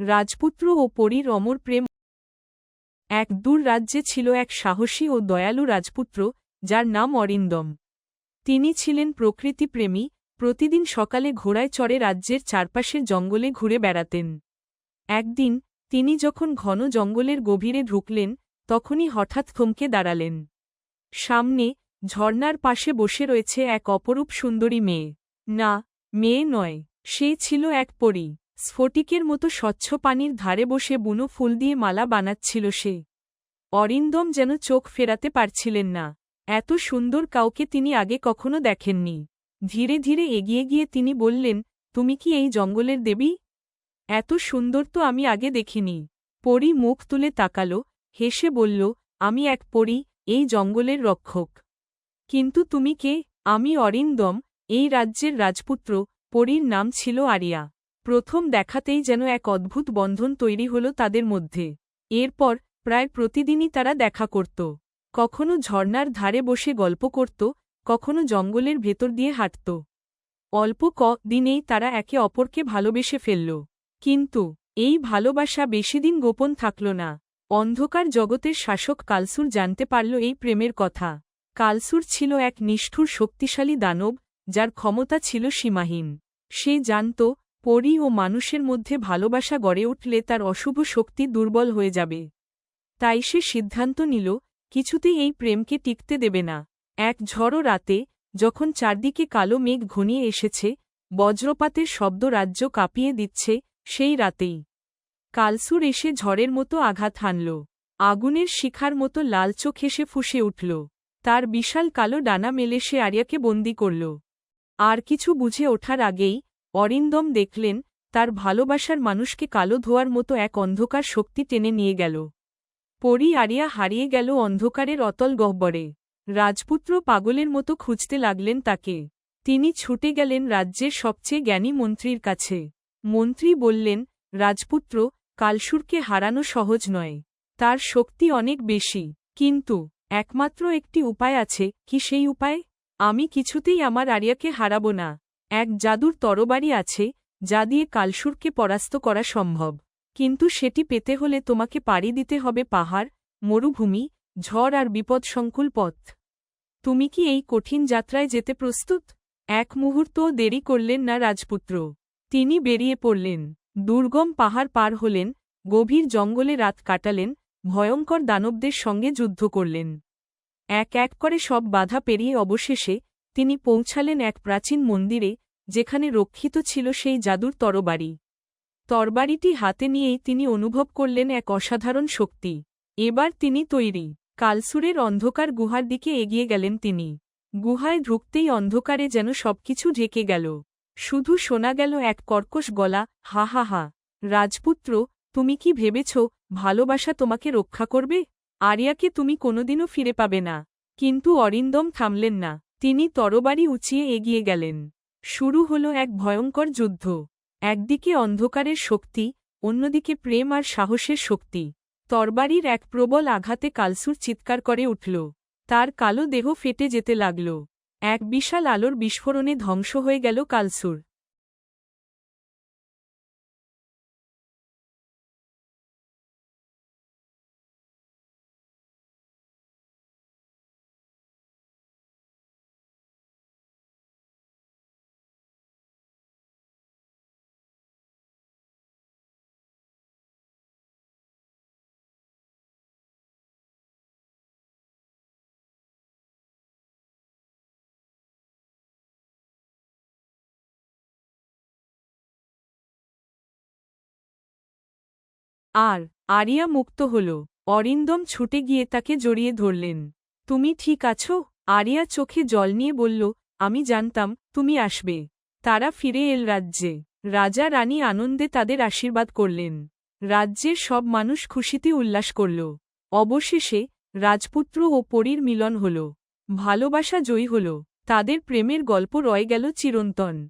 রাজপুত্র ও পরীর অমর প্রেম। এক দূর রাজ্যে ছিল এক সাহসী ও দয়ালু রাজপুত্র, যার নাম অরিন্দম। তিনি ছিলেন প্রকৃতিপ্রেমী, প্রতিদিন সকালে ঘোড়ায় চড়ে রাজ্যের চারপাশের জঙ্গলে ঘুরে বেড়াতেন। একদিন, তিনি যখন ঘন জঙ্গলের গভীরে ঢুকলেন, তখনই হঠাৎ থমকে দাঁড়ালেন। সামনে ঝর্নার পাশে বসে রয়েছে এক অপরূপ সুন্দরী মেয়ে। না, মেয়ে নয়, সে ছিল এক পরী। স্ফটিকের মতো স্বচ্ছ পানির ধারে বসে বুনো ফুল দিয়ে মালা বানাচ্ছিল সে। অরিন্দম যেন চোখ ফেরাতে পারছিলেন না। এত সুন্দর কাউকে তিনি আগে কখনো দেখেননি। ধীরে ধীরে এগিয়ে গিয়ে তিনি বললেন, তুমি কি এই জঙ্গলের দেবী? এত সুন্দর তো আমি আগে দেখিনি। পরী মুখ তুলে তাকাল, হেসে বলল, আমি এক পরী, এই জঙ্গলের রক্ষক। কিন্তু তুমি কে? আমি অরিন্দম, এই রাজ্যের রাজপুত্র। পরীর নাম ছিল আরিয়া। প্রথম দেখাতেই যেন এক অদ্ভুত বন্ধন তৈরি হল তাদের মধ্যে। এরপর, প্রায় প্রতিদিনই তারা দেখা করত। কখনো ঝর্নার ধারে বসে গল্প করত, কখনো জঙ্গলের ভেতর দিয়ে হাঁটত। অল্প ক দিনেই তারা একে অপরকে ভালোবেসে ফেলল। কিন্তু, এই ভালোবাসা বেশিদিন গোপন থাকল না। অন্ধকার জগতের শাসক কালসুর জানতে পারল এই প্রেমের কথা। কালসুর ছিল এক নিষ্ঠুর শক্তিশালী দানব, যার ক্ষমতা ছিল সীমাহীন। সে জানত পরী ও মানুষের মধ্যে ভালোবাসা গড়ে উঠলে তার অশুভ শক্তি দুর্বল হয়ে যাবে। তাই সে সিদ্ধান্ত নিল, কিছুতেই এই প্রেমকে টিকতে দেবে না। এক ঝড়ো রাতে, যখন চারদিকে কালো মেঘ ঘনিয়ে এসেছে, বজ্রপাতের শব্দ রাজ্য কাঁপিয়ে দিচ্ছে, সেই রাতেই। কালসুর এসে ঝড়ের মতো আঘাত হানল। আগুনের শিখার মতো লাল চোখ এসে ফুসে উঠল। তার বিশাল কালো ডানা মেলে সে আরিয়াকে বন্দি করল। আর কিছু বুঝে ওঠার আগেই অরিন্দম দেখলেন, তার ভালোবাসার মানুষকে কালো ধোয়ার মতো এক অন্ধকার শক্তি টেনে নিয়ে গেল। পরি আরিয়া হারিয়ে গেল অন্ধকারের অতল গহ্বরে। রাজপুত্র পাগলের মতো খুঁজতে লাগলেন তাকে। তিনি ছুটে গেলেন রাজ্যের সবচেয়ে জ্ঞানী মন্ত্রীর কাছে। মন্ত্রী বললেন, রাজপুত্র, কালসুরকে হারানো সহজ নয়। তার শক্তি অনেক বেশি। কিন্তু, একমাত্র একটি উপায় আছে, কি সেই উপায়? আমি কিছুতেই আমার আরিয়াকে হারাব না। এক জাদুর তরবারি আছে, যা দিয়ে কালসুরকে পরাস্ত করা সম্ভব। কিন্তু সেটি পেতে হলে তোমাকে পাড়ি দিতে হবে পাহাড়, মরুভূমি, ঝড় আর বিপদসংকুল পথ। তুমি কি এই কঠিন যাত্রায় যেতে প্রস্তুত? এক মুহূর্তও দেরি করলেন না রাজপুত্র। তিনি বেরিয়ে পড়লেন। দুর্গম পাহাড় পার হলেন, গভীর জঙ্গলে রাত কাটালেন, ভয়ঙ্কর দানবদের সঙ্গে যুদ্ধ করলেন। এক এক করে সব বাধা পেরিয়ে অবশেষে তিনি পৌঁছালেন এক প্রাচীন মন্দিরে, যেখানে রক্ষিত ছিল সেই জাদুর তরবারি। তরবারিটি হাতে নিয়েই তিনি অনুভব করলেন এক অসাধারণ শক্তি। এবার তিনি তৈরি। কালসুরের অন্ধকার গুহার দিকে এগিয়ে গেলেন তিনি। গুহায় ঢুকতেই অন্ধকারে যেন সবকিছু ঢেকে গেল। শুধু শোনা গেল এক কর্কশ গলা, হা হা হা। রাজপুত্র, তুমি কি ভেবেছ ভালোবাসা তোমাকে রক্ষা করবে? আরিয়াকে তুমি কোনোদিনও ফিরে পাবে না। কিন্তু অরিন্দম থামলেন না। তিনি তরবারি উঁচিয়ে এগিয়ে গেলেন। শুরু হল এক ভয়ঙ্কর যুদ্ধ। একদিকে অন্ধকারের শক্তি, অন্যদিকে প্রেম আর সাহসের শক্তি। তরবারির এক প্রবল আঘাতে কালসুর চিৎকার করে উঠল। তার কালো দেহ ফেটে যেতে লাগল। এক বিশাল আলোর বিস্ফোরণে ধ্বংস হয়ে গেল কালসুর। আর আরিয়া মুক্ত হল। অরিন্দম ছুটে গিয়ে তাকে জড়িয়ে ধরলেন। তুমি ঠিক আছো? আরিয়া চোখে জল নিয়ে বলল, আমি জানতাম তুমি আসবে। তারা ফিরে এল রাজ্যে। রাজা, রানী আনন্দে তাদের আশীর্বাদ করলেন। রাজ্যের সব মানুষ খুশিতে উল্লাস করল। অবশেষে রাজপুত্র ও পরীর মিলন হল। ভালোবাসা জয়ী হল। তাদের প্রেমের গল্প রয়ে গেল চিরন্তন।